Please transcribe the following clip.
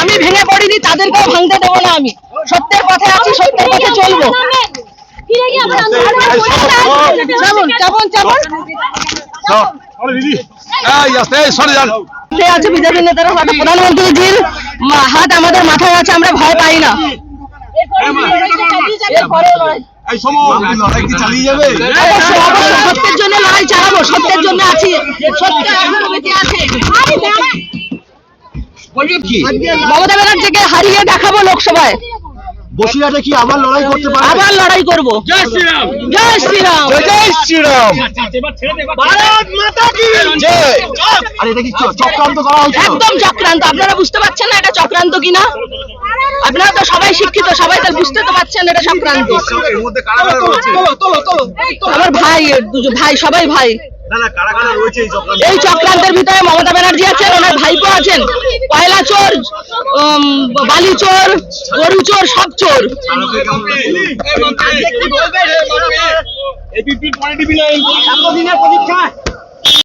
আমি ভেঙে পড়িনি তাদেরকেও ভাঙতে দেবো না আমি। সত্যের পথে আছি সত্যের পথে চলবো। আছে বিজেপি নেতারা? প্রধানমন্ত্রীজির হাত আমাদের মাথায় আছে আমরা ভয় পাই না। সত্যের জন্য লড়াই চালাবো সত্যের জন্য আছি। সত্য এখনও বেঁচে আছে। মমতা ব্যানার্জিকে হারিয়ে দেখাবো লোকসভায়। বসিরহাটে কি আবার লড়াই করতে পারবে? আবার লড়াই করব। জয় শ্রীরাম। জয় শ্রীরাম। জয় শ্রীরাম। ভারত মাতা কি? জয়। আরে এটা কি চক্রান্ত করা হচ্ছে একদম চক্রান্ত। আপনারা বুঝতে পারছেন না এটা চক্রান্ত কিনা? আপনারা তো সবাই শিক্ষিত সবাই তার বুঝতে তো পারছেন এটা চক্রান্ত। এর মধ্যে কারা কারা রয়েছে? আমার ভাই ভাই সবাই ভাই। এই চক্রান্তের ভিতরে মমতা ব্যানার্জি আছেন ওনার ভাইপো আছেন। কয়লা চোর বালি চোর গরু চোর সব চোর।